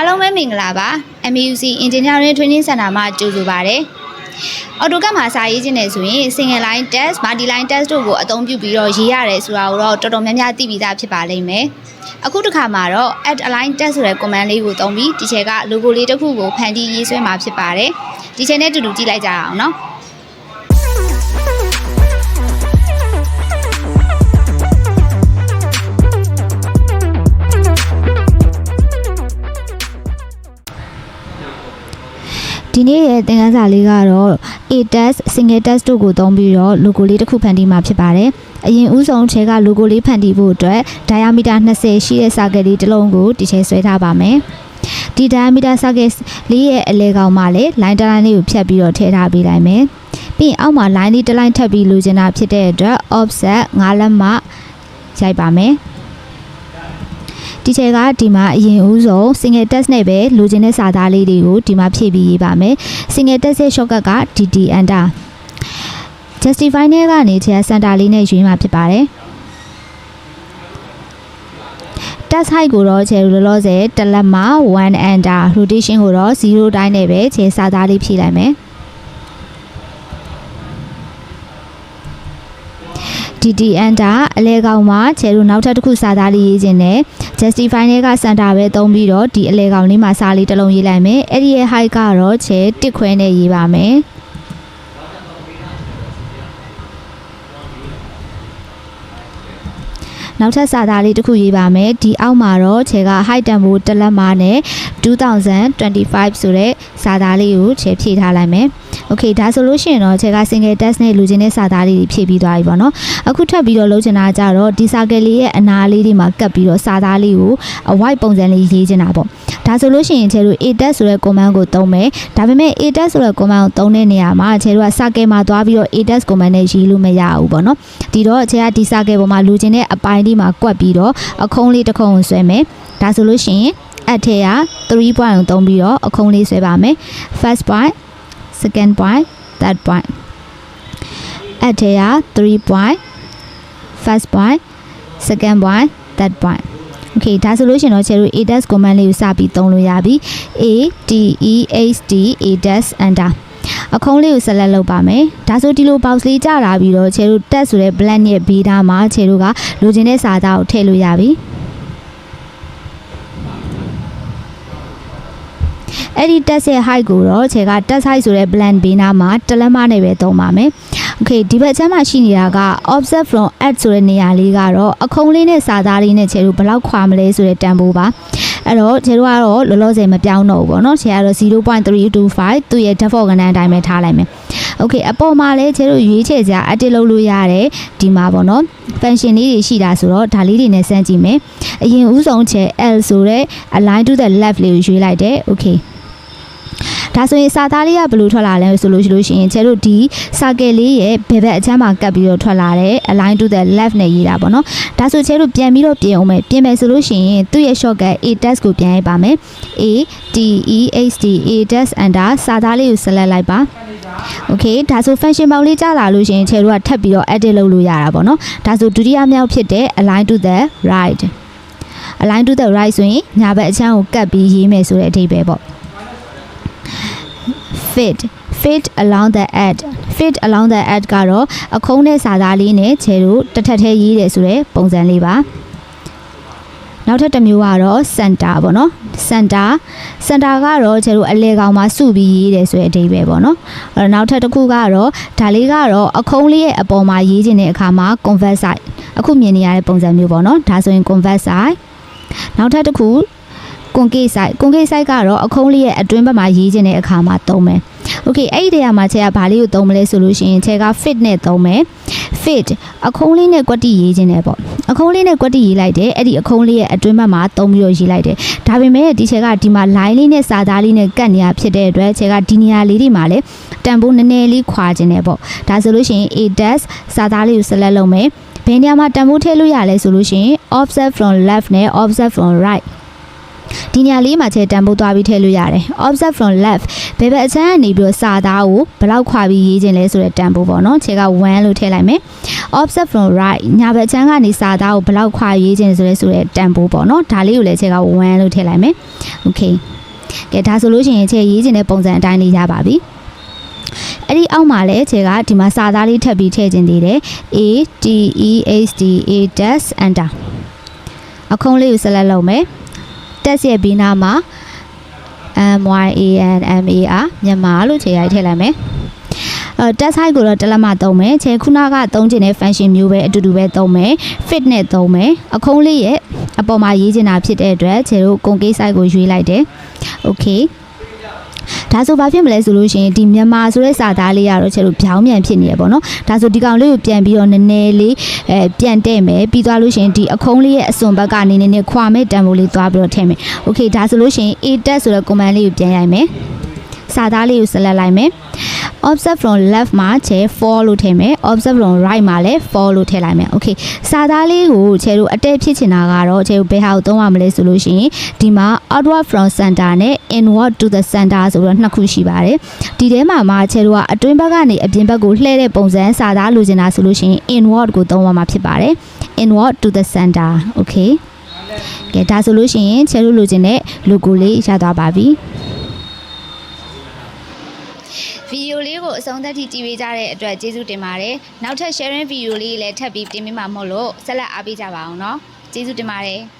အားလုံးပဲမင်္ဂလာပါ MUC Engineering Training Center မှာကြိုဆိုပါရစေ AutoCAD မှာစာရေးခြင်းနဲ့ဆိုရင် single line test, multi line test တို့ကိုအသုံးပြုပြီးတော့ရေးရတယ်ဆိုတာကိုတော့တော်တော်များများသိပြီးသားဖြစ်ပါလိမ့်မယ်အခုတစ်ခါမှာတော့ add align test ဆိုတဲ့ command လေးကိုသုံးပြီးဒီချက်က logo လေးတစ်ခုကိုဖန်တီးရေးဆွဲမှာဖြစ်ပါတယ်ဒီချက်နဲ့အတူတူကြည့်လိုက်ကြရအောင်နော် ဒီနေ့ရဲ့သင်ခန်းစာလေးကတော့ A test single test တို့ကိုသုံးပြီးတော့ logo လေးတစ်ခုဖန်တီးမှာဖြစ်ပါတယ်။အရင်ဦးဆုံးခြေက logo လေးဖန်တီးဖို့အတွက် diameter 20ရှိတဲ့ circle လေးတစ်လုံးကိုဒီချိန်ဆွဲထားပါမယ်။ဒီ diameter circle လေးရဲ့အလဲကောင်မှာလည်း line တစ် line လေးကိုဖြတ်ပြီးတော့ထည့်ထားပေးလိုက်မယ်။ပြီးရင်အောက်မှာ line လေးတစ် line ထပ်ပြီးလိုချင်တာဖြစ်တဲ့အတွက် offset 9လက်မှရိုက်ပါမယ်။ ဒီချက်ကဒီမှာအရင်ဦးဆုံး single test နဲ့ပဲလိုချင်တဲ့စာသားလေးတွေကိုဒီမှာဖြည့်ပြီးရေးပါမယ် single test ရဲ့ shortcut က dd enter justify နဲ့ကနေချက်က center လေးနဲ့ရွေးမှာဖြစ်ပါတယ် test height ကိုတော့ချေလောလောဆယ်တစ်လက်မှာ1 enter rotation ကိုတော့0တိုင်းနဲ့ပဲချေစာသားလေးဖြည့်လိုက်မယ် DD enter အလဲကောင်မှာချေတို့နောက်ထပ်တစ်ခုစာသားလေးရေးခြင်းနဲ့ justify နဲ့က center ပဲသုံးပြီးတော့ဒီအလဲကောင်လေးမှာစာလေးတစ်လုံးရေးလိုက်မယ်အဲ့ဒီရဲ့ height ကတော့ချေတစ်ခွဲနဲ့ရေးပါမယ်နောက်ထပ်စာသားလေးတစ်ခုရေးပါမယ်ဒီအောက်မှာတော့ခြေက height တန်ဖိုးတစ်လက်မနဲ့2025ဆိုတဲ့စာသားလေးကိုခြေဖြည့်ထားလိုက်မယ် Okay ဒါဆိုလို့ရှိရင်တော့ခြေက single test နဲ့လူချင်းတဲ့စာသားလေးတွေဖြည့်ပြီးသွားပြီပေါ့နော်အခုထပ်ပြီးတော့လုပ်ချင်တာကြတော့ဒီ circle လေးရဲ့အနာလေးတွေမှာကပ်ပြီးတော့စာသားလေးကို white ပုံစံလေးရေးချင်တာပေါ့ဒါဆိုလို့ရှိရင်ခြေတို့ a test ဆိုတဲ့ command ကိုသုံးမယ်ဒါပေမဲ့ a test ဆိုတဲ့ command ကိုသုံးတဲ့နေရာမှာခြေတို့က circle မှာသွားပြီးတော့ a test command နဲ့ရေးလို့မရဘူးပေါ့နော်ဒီတော့ခြေကဒီ circle ပေါ်မှာလူချင်းတဲ့အပိုင်းလေးမှာကွက်ပြီးတော့အခုံးလေးတစ်ခုံကိုဆွဲမယ်ဒါဆိုလို့ရှိရင်အထက်က3 point ကိုသုံးပြီးတော့အခုံးလေးဆွဲပါမယ် first point second point third point အထက်က3 point first point second point third point okay ဒါဆိုလို့ရှိရင်တော့ခြေတို့ a dash command လေးကိုစပြီးသုံးလို့ရပြီ a t e h d a dash enter အခုံးလေးကိုဆက်လက်လုပ်ပါမယ်ဒါဆိုဒီလို box လေးကြာလာပြီးတော့ခြေတို့ tab ဆိုတဲ့ blank ရဲ့ဘေးသားမှာခြေတို့ကလိုချင်တဲ့စာသားကိုထည့်လို့ရပြီ အဲ့ဒီ test ရဲ့ height ကိုတော့ခြေက test height ဆိုတဲ့ blank ဘေးနားမှာတလက်မနဲ့ပဲသုံးပါမယ်။ Okay ဒီဘက်အချမ်းမှာရှိနေတာက offset from at ဆိုတဲ့နေရာလေးကတော့အခုံးလေးနဲ့စာသားလေးနဲ့ခြေတို့ဘယ်လောက်ခွာမလဲဆိုတဲ့တန်ဖိုးပါ။အဲ့တော့ခြေတို့ကတော့လောလောဆယ်မပြောင်းတော့ဘူးပေါ့နော်။ခြေကတော့0.325သူ့ရဲ့ default ကဏ္ဍအတိုင်းပဲထားလိုက်မယ်။ Okay အပေါ်မှာလည်းခြေတို့ရွေးချယ်စရာ edit လုပ်လို့ရတယ်ဒီမှာပေါ့နော်။ function လေးတွေရှိတာဆိုတော့ဒါလေးတွေနဲ့စမ်းကြည့်မယ်။အရင်ဦးဆုံးခြေ L ဆိုတဲ့ align to the left လေးကိုရွေးလိုက်တယ်။ Okay ဒါဆိုရင်စာသားလေးကဘယ်လိုထွက်လာလဲဆိုလို့ရှိလို့ရှိရင်ကျဲတို့ဒီ circle လေးရဲ့ဘယ်ဘက်အချမ်းမှာကပ်ပြီးတော့ထွက်လာတယ် align to the left နဲ့ရေးတာပေါ့နော်ဒါဆိုကျဲတို့ပြန်ပြီးတော့ပြင်အောင်မယ်ပြင်မယ်ဆိုလို့ရှိရင်သူ့ရဲ့ shortcut a test ကိုပြန်ရိုက်ပါမယ် a t e h d a test enter စာသားလေးကို select လိုက်ပါ Okay ဒါဆို function ပေါင်းလေးကြာလာလို့ရှိရင်ခြေတို့ကထပ်ပြီးတော့ edit လုပ်လို့ရတာပေါ့နော်ဒါဆိုဒုတိယမြောက်ဖြစ်တဲ့ align to the right align to the right ဆိုရင်ညာဘက်အချမ်းကိုကပ်ပြီးရေးမယ်ဆိုတဲ့အဓိပ္ပာယ်ပေါ့ fit fit along the edge fit along the edge ကတော့အခုံးတဲ့စာသားလေးနဲ့ခြေတို့တစ်ထပ်ထဲရေးတယ်ဆိုတဲ့ပုံစံလေးပါနောက်ထပ်တစ်မျိုးကတော့ center ပေါ့နော် center center ကတော့ခြေတို့အလဲကောင်မှာစုပြီးရေးတယ်ဆိုတဲ့အဓိပ္ပာယ်ပေါ့နော်အဲ့တော့နောက်ထပ်တစ်ခုကတော့ဒါလေးကတော့အခုံးလေးရဲ့အပေါ်မှာရေးခြင်းတဲ့အခါမှာ convert side အခုမြင်နေရတဲ့ပုံစံမျိုးပေါ့နော်ဒါဆိုရင် convert side နောက်ထပ်တစ်ခု ကွန်ကိတ်ဆိုင်ကွန်ကိတ်ဆိုင်ကတော့အခုံးလေးရဲ့အတွင်းဘက်မှာရေးခြင်းတဲ့အခါမှာသုံးမယ်။ Okay အဲ့ဒီနေရာမှာခြေကဘာလေးကိုသုံးမလဲဆိုလို့ရှိရင်ခြေက fit နဲ့သုံးမယ်။ fit အခုံးလေးနဲ့ကွက်တိရေးခြင်းနဲ့ပေါ့။အခုံးလေးနဲ့ကွက်တိရေးလိုက်တယ်။အဲ့ဒီအခုံးလေးရဲ့အတွင်းဘက်မှာသုံးပြီးတော့ရေးလိုက်တယ်။ဒါပေမဲ့ဒီခြေကဒီမှာ line လေးနဲ့စာသားလေးနဲ့ကတ်နေရဖြစ်တဲ့အတွက်ခြေကဒီနေရာလေးတွေမှာလည်းတန်ဖိုးနည်းနည်းလေးခွာခြင်းနဲ့ပေါ့။ဒါဆိုလို့ရှိရင် a dash စာသားလေးကို select လုပ်မယ်။ဘယ်နေရာမှာတန်ဖိုးထည့်လို့ရလဲဆိုလို့ရှိရင် offset from left နဲ့ offset from right ဒီနေရာလေးမှာချဲတန်ဖိုးသွားပြီးထည့်လို့ရတယ် offset from left ဘယ်ဘက်အချမ်းကနေပြီးတော့စာသားကိုဘယ်လောက်ခွာပြီးရေးခြင်းလဲဆိုတဲ့တန်ဖိုးပေါ့နော်ခြေက1လို့ထည့်လိုက်မယ် offset from right ညာဘက်ချမ်းကနေစာသားကိုဘယ်လောက်ခွာရေးခြင်းဆိုရဲဆိုရဲတန်ဖိုးပေါ့နော်ဒါလေးကိုလည်းချက်က1လို့ထည့်လိုက်မယ် okay ကဲဒါဆိုလို့ရှိရင်ချက်ရေးခြင်းတဲ့ပုံစံအတိုင်းလေးရပါပြီအဲ့ဒီအောက်မှာလည်းခြေကဒီမှာစာသားလေးထပ်ပြီးထည့်ခြင်းသေးတယ် A T E H D A dash enter အခုံးလေးကိုဆက်လက်လုပ်မယ် test ရဲ့ဘီနာမှာ M Y A N M A R မြန်မာလို့ခြေရိုက်ထည့်လိုက်မယ်အဲ test height ကိုတော့တစ်လက်မသုံးမယ်ခြေခုနကသုံးခြင်းတဲ့ function မျိုးပဲအတူတူပဲသုံးမယ် fit နဲ့သုံးမယ်အခုံးလေးရဲ့အပေါ်မှာရေးချင်တာဖြစ်တဲ့အတွက်ခြေတို့ကုန်ကိစ္စကိုရွေးလိုက်တယ် okay ဒါဆိုဘာဖြစ်မလဲဆိုလို့ရှိရင်ဒီမြန်မာဆိုတဲ့စာသားလေးကတော့ကျတို့ပြောင်းပြန်ဖြစ်နေရပေါ့နော်ဒါဆိုဒီကောင်လေးကိုပြန်ပြီးတော့နည်းနည်းလေးအဲပြန်တဲ့မယ်ပြီးသွားလို့ရှိရင်ဒီအခုံးလေးရဲ့အစွန်ဘက်ကနေနည်းနည်းခွာမဲ့တန်ဖိုးလေးသွားပြီးတော့ထည့်မယ်โอเคဒါဆိုလို့ရှိရင် a test ဆိုတဲ့ command လေးကိုပြန်ရိုက်မယ်စာသားလေးကို select လိုက်မယ် observe from left မှာချဲ for လို့ထည့်မယ် observe from right မှာလည်း for လို့ထည့်လိုက်မယ် okay စာသားလေးကိုချဲတို့အတက်ဖြစ်ချင်တာကတော့ချဲတို့ဘယ်ဟာကိုသုံးရမလဲဆိုလို့ရှိရင်ဒီမှာ outward from center နဲ့ inward to the center ဆိုတော့နှစ်ခုရှိပါတယ်ဒီထဲမှာမှာချဲတို့ကအတွင်းဘက်ကနေအပြင်ဘက်ကိုလှည့်တဲ့ပုံစံစာသားလိုချင်တာဆိုလို့ရှိရင် inward ကိုသုံးရမှာဖြစ်ပါတယ် inward to the center okay ကဲဒါဆိုလို့ရှိရင်ချဲတို့လိုချင်တဲ့ logo လေးရသွားပါပြီဗီဒီယိုလေး ကိုအဆုံးသတ်ထိကြည့်ပေးကြတဲ့အတွက်ကျေးဇူးတင်ပါတယ်။နောက်ထပ် sharing ဗီဒီယိုလေးလည်းထပ်ပြီးတင်ပေးမှာမို့လို့ဆက်လက်အားပေးကြပါအောင်နော်။ကျေးဇူးတင်ပါတယ်။